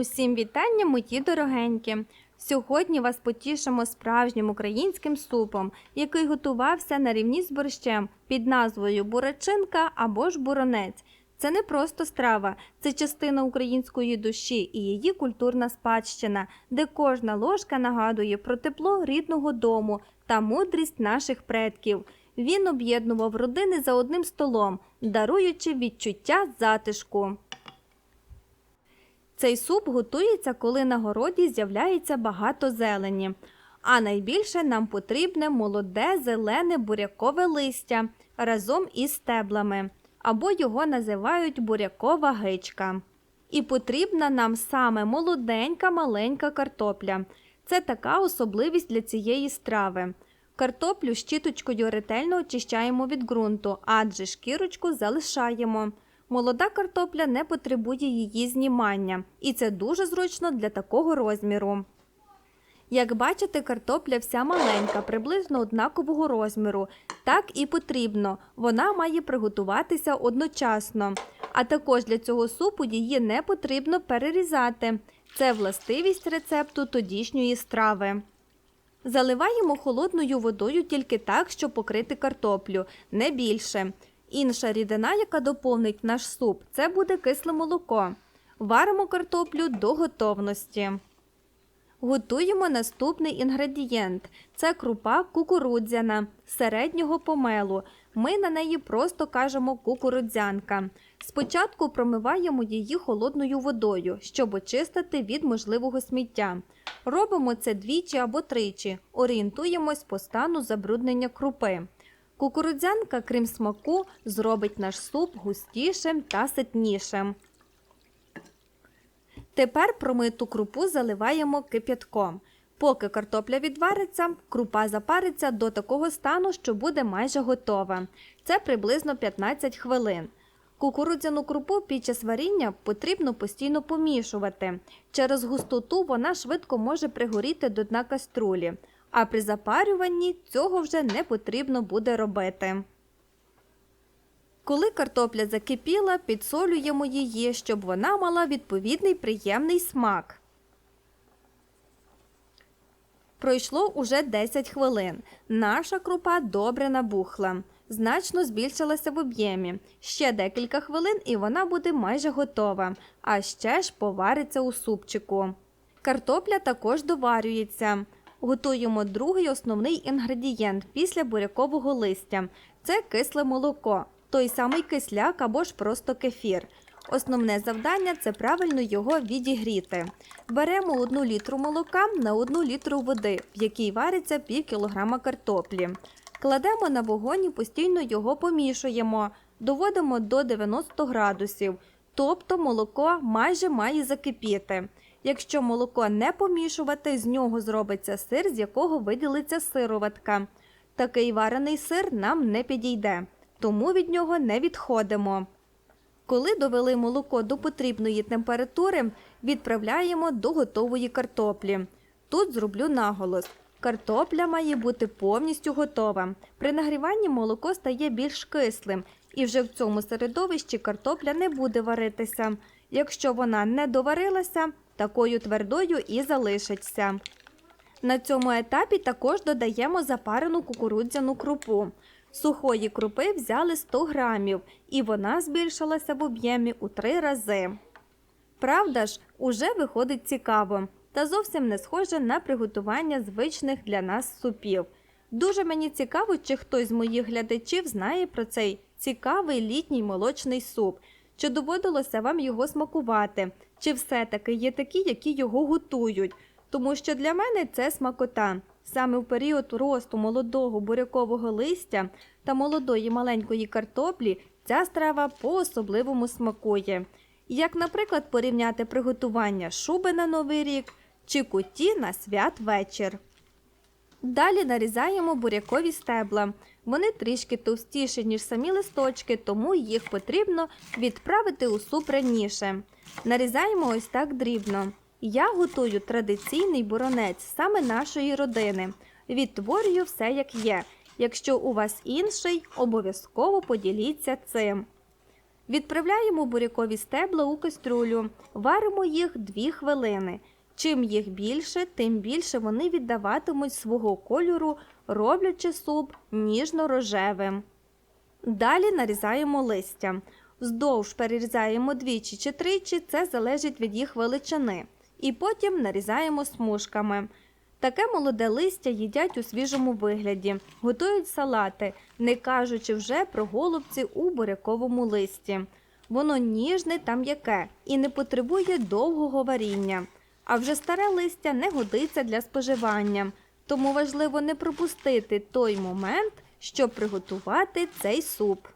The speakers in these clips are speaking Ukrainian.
Усім вітання, мої дорогенькі! Сьогодні вас потішимо справжнім українським супом, який готувався на рівні з борщем під назвою бурачинка або ж буронець. Це не просто страва, це частина української душі і її культурна спадщина, де кожна ложка нагадує про тепло рідного дому та мудрість наших предків. Він об'єднував родини за одним столом, даруючи відчуття затишку. Цей суп готується, коли на городі з'являється багато зелені. А найбільше нам потрібне молоде зелене бурякове листя разом із стеблами, або його називають бурякова гичка. І потрібна нам саме молоденька маленька картопля. Це така особливість для цієї страви. Картоплю щіточкою ретельно очищаємо від ґрунту, адже шкірочку залишаємо. Молода картопля не потребує її знімання, і це дуже зручно для такого розміру. Як бачите, картопля вся маленька, приблизно однакового розміру. Так і потрібно. Вона має приготуватися одночасно. А також для цього супу її не потрібно перерізати. Це властивість рецепту тодішньої страви. Заливаємо холодною водою тільки так, щоб покрити картоплю, не більше. Інша рідина, яка доповнить наш суп, це буде кисле молоко. Варимо картоплю до готовності. Готуємо наступний інгредієнт. Це крупа кукурудзяна середнього помелу. Ми на неї просто кажемо кукурудзянка. Спочатку промиваємо її холодною водою, щоб очистити від можливого сміття. Робимо це двічі або тричі, орієнтуємось по стану забруднення крупи. Кукурудзянка, крім смаку, зробить наш суп густішим та ситнішим. Тепер промиту крупу заливаємо кип'ятком. Поки картопля відвариться, крупа запариться до такого стану, що буде майже готова. Це приблизно 15 хвилин. Кукурудзяну крупу під час варіння потрібно постійно помішувати. Через густоту вона швидко може пригоріти до дна каструлі, а при запарюванні цього вже не потрібно буде робити. Коли картопля закипіла, підсолюємо її, щоб вона мала відповідний приємний смак. Пройшло уже 10 хвилин. Наша крупа добре набухла, значно збільшилася в об'ємі. Ще декілька хвилин і вона буде майже готова, а ще ж повариться у супчику. Картопля також доварюється. Готуємо другий основний інгредієнт після бурякового листя це кисле молоко, той самий кисляк або ж просто кефір. Основне завдання це правильно його відігріти. Беремо 1 літру молока на 1 літру води, в якій вариться пів кілограма картоплі. Кладемо на вогонь і постійно його помішуємо, доводимо до 90 градусів, тобто молоко майже має закипіти. Якщо молоко не помішувати, з нього зробиться сир, з якого виділиться сироватка. Такий варений сир нам не підійде, тому від нього не відходимо. Коли довели молоко до потрібної температури, відправляємо до готової картоплі. Тут зроблю наголос. Картопля має бути повністю готова. При нагріванні молоко стає більш кислим, і вже в цьому середовищі картопля не буде варитися. Якщо вона не доварилася, такою твердою і залишиться. На цьому етапі також додаємо запарену кукурудзяну крупу. Сухої крупи взяли 100 грамів, і вона збільшилася в об'ємі у три рази. Правда ж, уже виходить цікаво та зовсім не схоже на приготування звичних для нас супів. Дуже мені цікаво, чи хтось з моїх глядачів знає про цей цікавий літній молочний суп, чи доводилося вам його смакувати, чи все-таки є такі, які його готують, тому що для мене це смакота. Саме в період росту молодого бурякового листя та молодої маленької картоплі ця страва по-особливому смакує. Як, наприклад, порівняти приготування шуби на Новий рік чи куті на святвечір. Далі нарізаємо бурякові стебла. Вони трішки товстіші, ніж самі листочки, тому їх потрібно відправити у суп раніше. Нарізаємо ось так дрібно. Я готую традиційний боронець саме нашої родини. Відтворюю все як є. Якщо у вас інший, обов'язково поділіться цим. Відправляємо бурякові стебла у кастрюлю, варимо їх 2 хвилини. Чим їх більше, тим більше вони віддаватимуть свого кольору, роблячи суп ніжно-рожевим. Далі нарізаємо листя. Вздовж перерізаємо двічі чи тричі, це залежить від їх величини. І потім нарізаємо смужками. Таке молоде листя їдять у свіжому вигляді, готують салати, не кажучи вже про голубці у буряковому листі. Воно ніжне та м'яке і не потребує довгого варіння. А вже старе листя не годиться для споживання, тому важливо не пропустити той момент, щоб приготувати цей суп.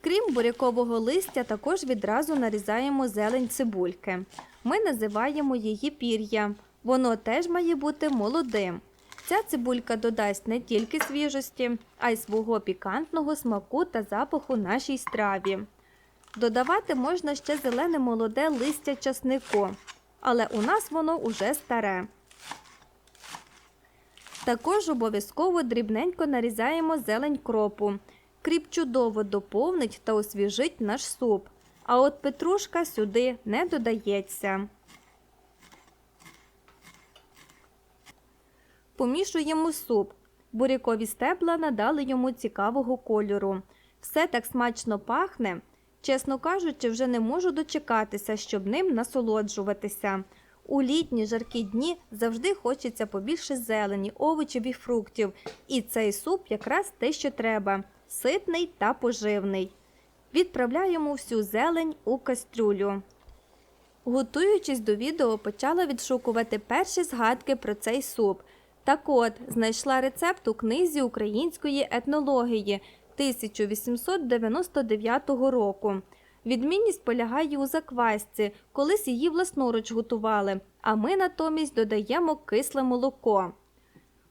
Крім бурякового листя, також відразу нарізаємо зелень цибульки. Ми називаємо її пір'я. Воно теж має бути молодим. Ця цибулька додасть не тільки свіжості, а й свого пікантного смаку та запаху нашій страві. Додавати можна ще зелене молоде листя часнику, але у нас воно уже старе. Також обов'язково дрібненько нарізаємо зелень кропу. Кріп чудово доповнить та освіжить наш суп. А от петрушка сюди не додається. Помішуємо суп. Бурякові стебла надали йому цікавого кольору. Все так смачно пахне. Чесно кажучи, вже не можу дочекатися, щоб ним насолоджуватися. У літні жаркі дні завжди хочеться побільше зелені, овочів і фруктів. І цей суп якраз те, що треба ситний та поживний. Відправляємо всю зелень у кастрюлю. Готуючись до відео, почала відшукувати перші згадки про цей суп. Так от, знайшла рецепт у книзі української етнології 1899 року. Відмінність полягає у заквасці, колись її власноруч готували, а ми натомість додаємо кисле молоко.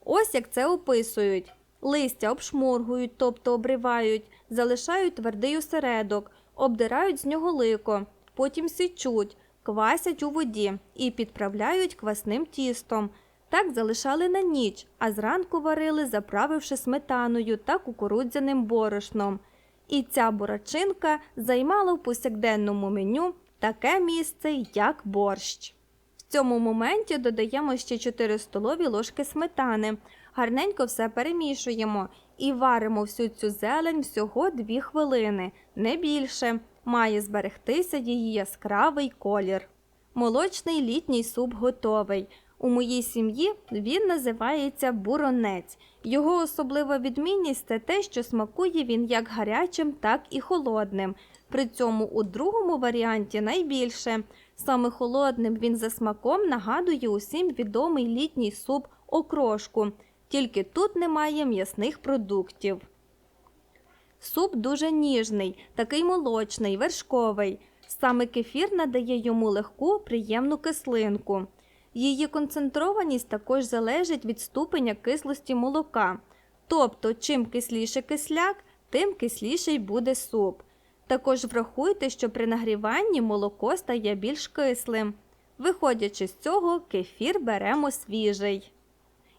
Ось як це описують. Листя обшморгують, тобто обривають, залишають твердий осередок, обдирають з нього лико, потім січуть, квасять у воді і підправляють квасним тістом. Так залишали на ніч, а зранку варили, заправивши сметаною та кукурудзяним борошном. І ця бурачинка займала в повсякденному меню таке місце, як борщ. В цьому моменті додаємо ще 4 столові ложки сметани, гарненько все перемішуємо і варимо всю цю зелень всього 2 хвилини, не більше. Має зберегтися її яскравий колір. Молочний літній суп готовий. У моїй сім'ї він називається буронець. Його особлива відмінність це те, що смакує він як гарячим, так і холодним. При цьому у другому варіанті найбільше. Саме холодним він за смаком нагадує усім відомий літній суп окрошку, тільки тут немає м'ясних продуктів. Суп дуже ніжний, такий молочний, вершковий. Саме кефір надає йому легку, приємну кислинку. Її концентрованість також залежить від ступеня кислості молока. Тобто, чим кисліше кисляк, тим кисліший буде суп. Також врахуйте, що при нагріванні молоко стає більш кислим. Виходячи з цього, кефір беремо свіжий.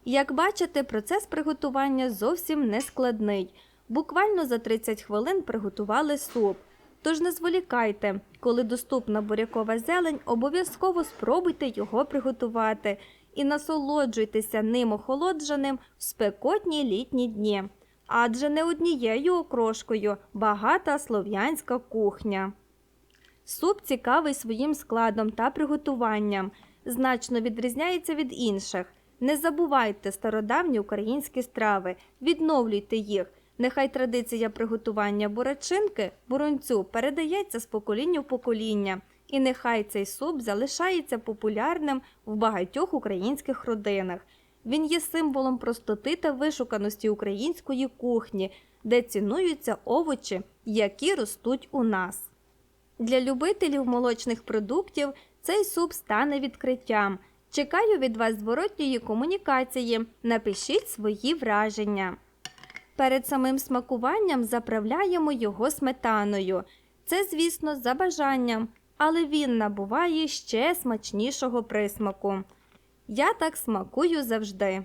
Як бачите, процес приготування зовсім не складний. Буквально за 30 хвилин приготували суп. Тож не зволікайте, коли доступна бурякова зелень, обов'язково спробуйте його приготувати і насолоджуйтеся ним охолодженим в спекотні літні дні. Адже не однією окрошкою багата слов'янська кухня. Суп цікавий своїм складом та приготуванням, значно відрізняється від інших. Не забувайте стародавні українські страви, відновлюйте їх. Нехай традиція приготування бурачинки буронцю передається з покоління в покоління, і нехай цей суп залишається популярним в багатьох українських родинах. Він є символом простоти та вишуканості української кухні, де цінуються овочі, які ростуть у нас. Для любителів молочних продуктів цей суп стане відкриттям. Чекаю від вас зворотньої комунікації. Напишіть свої враження. Перед самим смакуванням заправляємо його сметаною. Це, звісно, за бажанням, але він набуває ще смачнішого присмаку. Я так смакую завжди.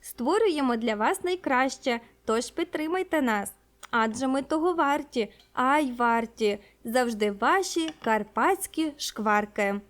Створюємо для вас найкраще, тож підтримайте нас. Адже ми того варті, ай варті, завжди ваші карпатські шкварки.